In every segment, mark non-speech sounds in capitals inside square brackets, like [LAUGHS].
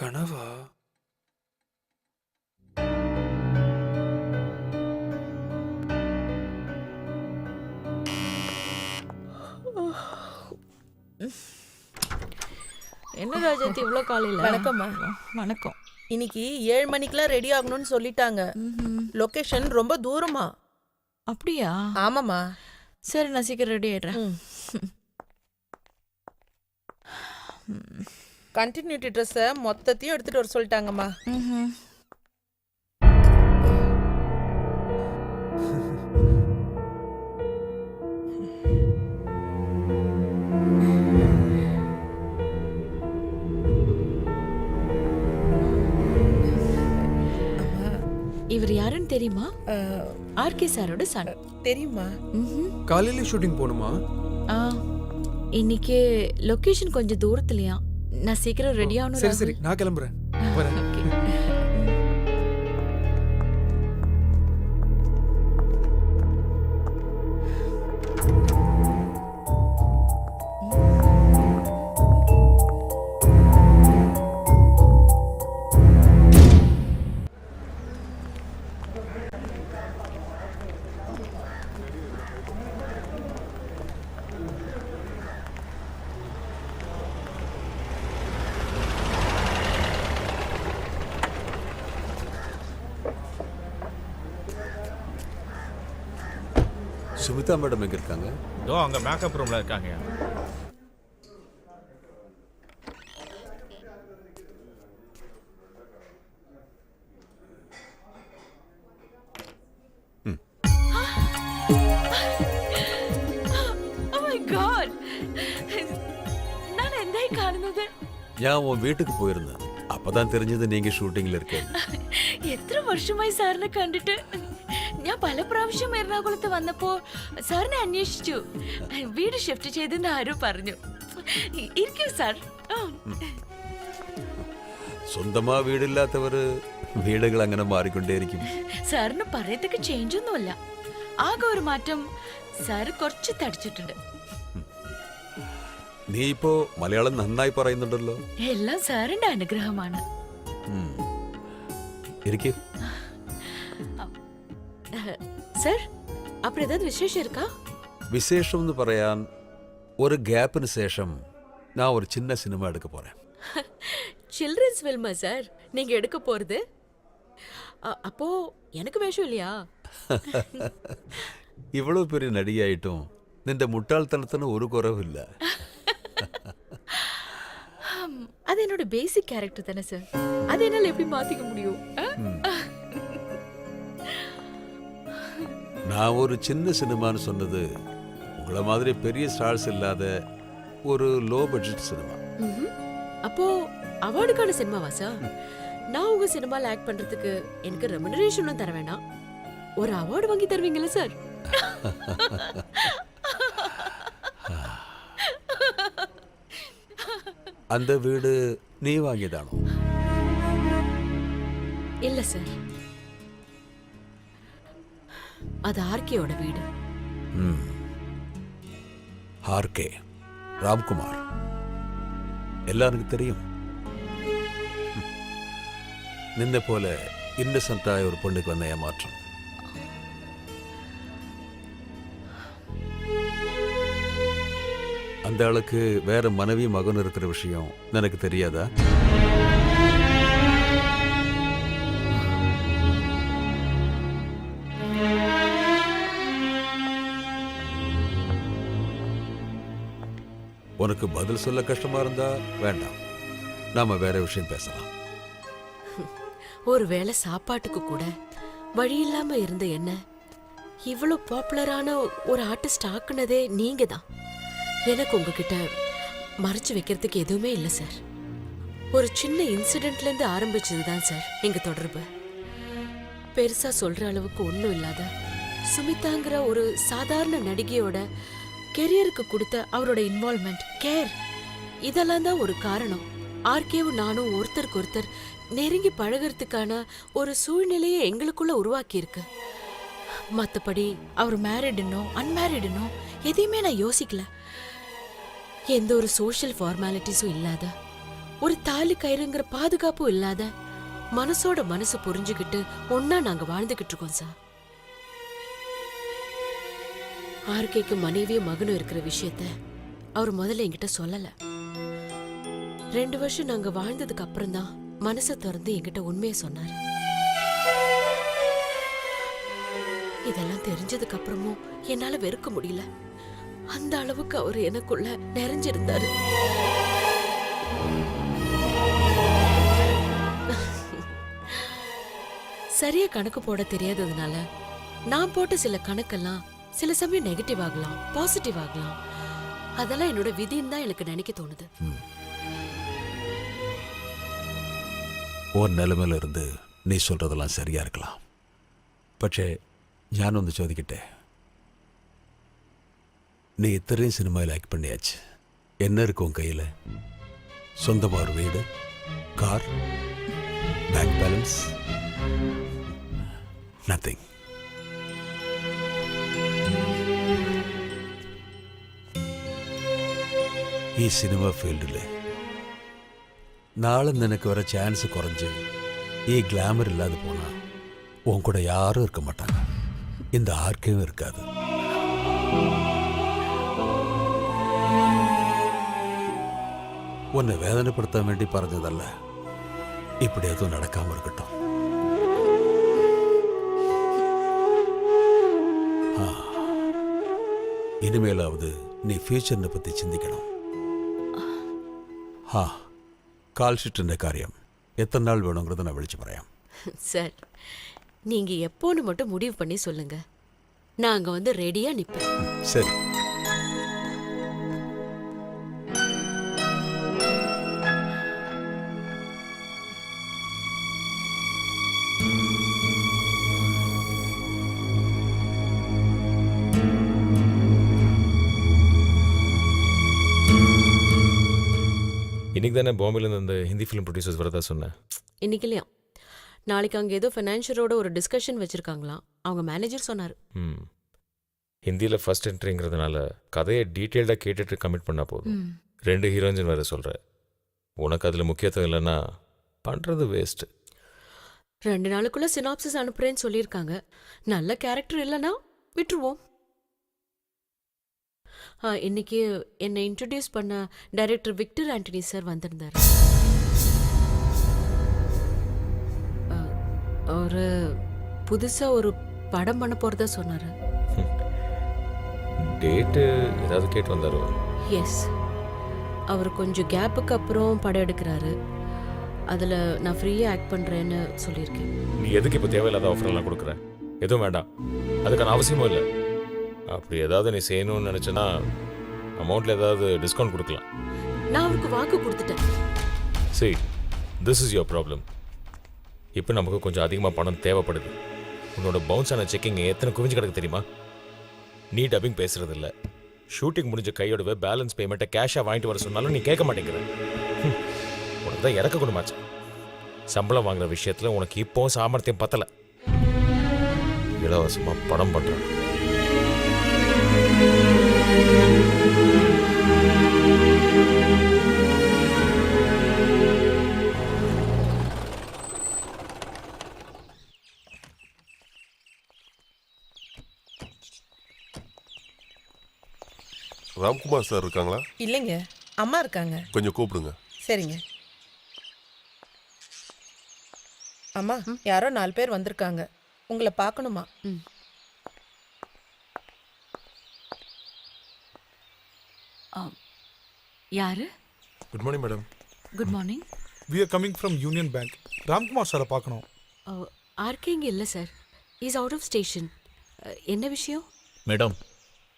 கனவா? என்ன ராஜாத்தி இவ்வளோ காலையில்? வணக்கம்மா. வணக்கம். இன்னைக்கு ஏழு மணிக்கெல்லாம் ரெடி ஆகணும்னு சொல்லிட்டாங்க. லொகேஷன் ரொம்ப தூரமா. அப்படியா? ஆமாம்மா. சரி நான் சீக்கிரம் ரெடி ஆயிடுறேன். ம். கண்டினியூட்டி ட்ரெஸ்ஸை மொத்தத்தையும் எடுத்துட்டு வர சொல்லிட்டாங்கம்மா. இவர் யாருன்னு தெரியுமா? ஆர்கே சாரோட சன் தெரியுமா? காலையில ஷூட்டிங் போகணுமா? ஆ இன்னைக்கு லொகேஷன் கொஞ்சம் தூரத்துலயா நான் சீக்கிரம் ரெடி ஆகணும் சரி சரி. நான் கிளம்புறேன். வரேன் சுமிதா மேடம் எங்கே இருக்காங்க இதோ அங்கே மேக்கப் ரூமில் இருக்காங்க ഞാൻ ഉൻ വീട്ടിക്ക് പോയിരുന്നു അപ്പതാൻ തെരഞ്ഞത് നീങ്ക ഷൂട്ടിംഗിൽ ഇരിക്കുന്നു എത്ര വർഷമായി സാറിനെ കണ്ടിട്ട് ഞാൻ പല പ്രാവശ്യം എറണാകുളത്ത് വന്നപ്പോ സാറിനെ അന്വേഷിച്ചു. വീട് ഷിഫ്റ്റ് ചെയ്തെന്ന് ആരോ പറഞ്ഞു. ഇരിക്കൂ സാർ. സ്വന്തമാ വീടില്ലാത്തവര് വീടുകൾ അങ്ങനെ മാറിക്കൊണ്ടേയിരിക്കും. സാറിന് പറയത്തക്ക ചേഞ്ച് ഒന്നുമല്ല. ആകെ ഒരു മാറ്റം സാറ് കുറച്ച് തടിച്ചിട്ടുണ്ട്. നീ ഇപ്പോ മലയാളം നന്നായി പറയുന്നുണ്ടല്ലോ. എല്ലാം സാറിന്റെ അനുഗ്രഹമാണ്. ഇരിക്ക്. സർ അപ്പോൾ ഏതാ വിശേഷം ഇരിക്കാ വിശേഷം എന്ന് പറയാൻ ഒരു ഗ്യാപ്പിന് ശേഷം ഞാൻ ഒരു ചിന്ന സിനിമ എടുക്ക പോറേൻ சில்ட்ரன்ஸ் ஃபில்மா சார் நீங்க எடுக்க போறது அ- அப்போ எனக்கு வேஷம் இல்லையா ഇവളോ പെരിയ നടിയായിട്ടും നിന്റെ മുട്ടാൾത്തനത്തിന് ഒരു കുറവില്ല அது என்னோட பேசிக் கேரக்டர் தானே சார் அது என்னால எப்படி மாத்திக்க முடியும் அஹ்? நான் ஒரு சின்ன சினிமான்னு சொன்னது உங்களை மாதிரி பெரிய ஸ்டார்ஸ் இல்லாத ஒரு லோ பட்ஜெட் சினிமா. அப்போ அவார்டுக்கான சினிமாவா சார்? நான் உங்க சினிமால ஆக்ட் பண்றதுக்கு எனக்கு ரெமுனரேஷனும் தர வேண்டாம் ஒரு அவார்டு வாங்கி தருவீங்கல்ல சார்? அந்த வீடு நீ வாங்கியதானோ? இல்ல சார். அது ஆர்கேயோட வீடு. ஆர்கே ராம்குமார். எல்லாருக்கும் தெரியும். நின்ன போல இன்னசென்ட்டாக ஒரு பொண்ணுக்கு வந்த ஏமாற்றம். அந்த அளவுக்கு வேற மனைவி மகன் இருக்கிற விஷயம் எனக்கு தெரியாதா? உனக்கு பதில் சொல்ல கஷ்டமா இருந்தா வேண்டாம். நாம வேற விஷயம் பேசலாம். ஒருவேளை சாப்பாட்டுக்கு கூட வழி இல்லாம இருந்த என்ன? இவ்வளவு பாப்புலரான ஒரு ஆர்டிஸ்ட் ஆக்குனதே நீங்க தான் எனக்கு உங்ககிட்ட மறைச்சு வைக்கிறதுக்கு எதுவுமே இல்லை சார். ஒரு சின்ன இன்சிடென்ட்ல இருந்து ஆரம்பிச்சது தான் சார் எங்க தொடர்பு. பெருசா சொல்ற அளவுக்கு ஒண்ணும் இல்லாத சுமிதாங்கிற ஒரு சாதாரண நடிகையோட கெரியருக்கு கொடுத்த அவரோட இன்வால்மெண்ட் கேர் இதெல்லாம் தான் ஒரு காரணம். ஆர்கேவும் நானும் ஒருத்தருக்கு ஒருத்தர் நெருங்கி பழகிறதுக்கான ஒரு சூழ்நிலையை எங்களுக்குள்ள உருவாக்கியிருக்கு. மற்றபடி அவர் மேரிடுனோ அன்மேரிடுனோ எதையுமே நான் யோசிக்கல. எந்த ஒரு சோஷியல் ஃபார்மாலிட்டிஸும் இல்லாத ஒரு தாலி கயிறுங்கிற பாதுகாப்பும் இல்லாத மனசோட மனசு புரிஞ்சுக்கிட்டு ஒன்னா நாங்க வாழ்ந்துகிட்டு இருக்கோம் சார். ஆர்கேக்கு மனைவியும் மகனும் இருக்கிற விஷயத்த அவர் முதல்ல என்கிட்ட சொல்லல. ரெண்டு வருஷம் நாங்க வாழ்ந்ததுக்கு அப்புறம் தான் மனசை திறந்து என்கிட்ட உண்மையை சொன்னார். இதெல்லாம் தெரிஞ்சதுக்கு அப்புறமும் என்னால வெறுக்க முடியல. அந்த அளவுக்கு அவர் எனக்குள்ள நிறைஞ்சிருந்தாரு. சரியா கணக்கு போட தெரியாததுனால நான் போட்ட சில கணக்கெல்லாம் சில சமயம் நெகட்டிவ் ஆகலாம் பாசிட்டிவ் ஆகலாம். அதெல்லாம் என்னோட விதின்னு தான் எனக்கு நினைக்க தோணுது. ஒரு நிலைமையில இருந்து நீ சொல்றதெல்லாம் சரியா இருக்கலாம். പക്ഷേ வந்து ചോദിക്കട്ടെ நீ இத்தனையும் சினிமாவில் ஆக்ட் பண்ணியாச்சு. என்ன இருக்கும் உன் கையில்? சொந்தமாக ஒரு வீடு கார் பேங்க் பேலன்ஸ் நத்திங் ഈ സിനിമ ഫീൽഡിൽ നാളെ നിനക്ക് വരെ ചാൻസ് കുറഞ്ഞ് ഈ ഗ്ലാമർ இல்லாத போனா உன் கூட யாரும் இருக்க மாட்டாங்க இந்த ஆர்க்கையும் இருக்காது உன்னை வேதனைப்படுத்த வேண்டி പറഞ്ഞതല്ല இப்படி எதுவும் நடக்காம இருக்கட்டும் ஆ. இனிமேலாவது நீ ஃபியூச்சர்னை பத்தி சிந்திக்கணும் ആ കാൽ ഷീറ്റിൻ്റെ കാര്യം എത്ര നാൾ വേണമെങ്കിൽ ഞാൻ വിളിച്ചു പറയാം சார் நீங்க எப்போன்னு மட்டும் முடிவு பண்ணி சொல்லுங்க நாங்க வந்து ரெடியா நிப்பேன் ശരി இன்னைக்கு தானே பாம்பேலேருந்து அந்த ஹிந்தி ஃபிலிம் ப்ரொடியூசர்ஸ் வரதா சொன்னேன் இன்னைக்கு இல்லையா நாளைக்கு அங்க ஏதோ ஃபைனான்ஷியரோட ஒரு டிஸ்கஷன் வச்சிருக்காங்களாம் அவங்க மேனேஜர் சொன்னாரு. ம். ஹிந்தியில் ஃபர்ஸ்ட் என்ட்ரிங்கிறதுனால கதையை டீட்டெயில்டாக கேட்டுட்டு கமிட் பண்ணால் போதும். ரெண்டு ஹீரோயின்ஸ் வேறு சொல்கிற உனக்கு அதில் முக்கியத்துவம் இல்லைன்னா பண்ணுறது வேஸ்ட்டு ரெண்டு நாளுக்குள்ள சினாப்சிஸ் அனுப்புறேன்னு சொல்லியிருக்காங்க. நல்ல கேரக்டர் இல்லைன்னா விட்டுருவோம். இன்னைக்கு என்னை இன்ட்ரடியூஸ் பண்ண டைரக்டர் விக்டர் ஆண்டனி சார் வந்திருந்தார். ஒரு புதுசா ஒரு படம் பண்ண போறதா சொன்னாரு. [LAUGHS] டேட்டு ஏதாவது கேட்டு வந்தாரோ? எஸ் அவர் கொஞ்சம் கேப்புக்கு அப்புறம் படம் எடுக்கிறாரு. அதில் நான் ஃப்ரீயாக ஆக்ட் பண்ணுறேன்னு சொல்லியிருக்கேன். நீ எதுக்கு இப்போ தேவையில்லாத ஆஃபர்லாம் கொடுக்குற? எதுவும் வேண்டாம். அதுக்கான அவசியமும் இல்லை. அப்படி ஏதாவது நீ செய்யணும்னு நினச்சேன்னா அமௌண்ட்டில் ஏதாவது டிஸ்கவுண்ட் கொடுக்கலாம். நான் அவருக்கு வாக்கு கொடுத்துட்டேன். சரி திஸ் இஸ் யுவர் ப்ராப்ளம் இப்போ நமக்கு கொஞ்சம் அதிகமாக பணம் தேவைப்படுது. உன்னோட பவுன்ஸ் ஆன செக்கிங் எத்தனை குவிஞ்சு கிடக்கு தெரியுமா? நீ டப்பிங் பேசுறது இல்ல ஷூட்டிங் முடிஞ்ச கையோடவே பேலன்ஸ் பேமெண்ட்டை கேஷாக வாங்கிட்டு வர சொன்னாலும் நீ கேட்க மாட்டேங்கிற. உனக்கு தான் இறக்க குணமாச்சு. சம்பளம் வாங்குற விஷயத்தில் உனக்கு இப்போ சாமர்த்தியம் பத்தலை. இலவசமாக படம் பண்ணுறேன் ராம்குமார் சார் இருக்காங்களா? இல்லைங்க. அம்மா இருக்காங்க. கொஞ்சம் கூப்பிடுங்க. சரிங்க. அம்மா யாரோ நாலு பேர் வந்திருக்காங்க. உங்களை பார்க்கணுமா? யாரு? Good morning madam good morning we are coming from Union Bank Ramkumar சாரை பார்க்கணும். ஆர்கே இங்கே இல்லை sir. Is out of station என்ன விஷயம்? மேடம்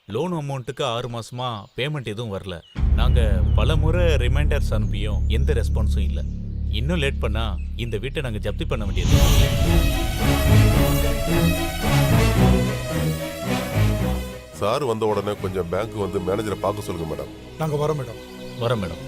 லோன் அமௌண்ட்டுக்கு ஆறு மாசமா பேமெண்ட் எதுவும் வரல. நாங்க பல முறை ரிமைண்டர்ஸ் அனுப்பியும் எந்த ரெஸ்பான்ஸும் இல்லை. இன்னும் லேட் பண்ணா இந்த வீட்டை நாங்க ஜப்தி பண்ண வேண்டியது. சார் வந்த உடனே கொஞ்சம் பேங்க் வந்து மேனேஜரை பார்க்க சொல்லுங்க மேடம் நாங்கள் வரோம் மேடம் வரோம் மேடம்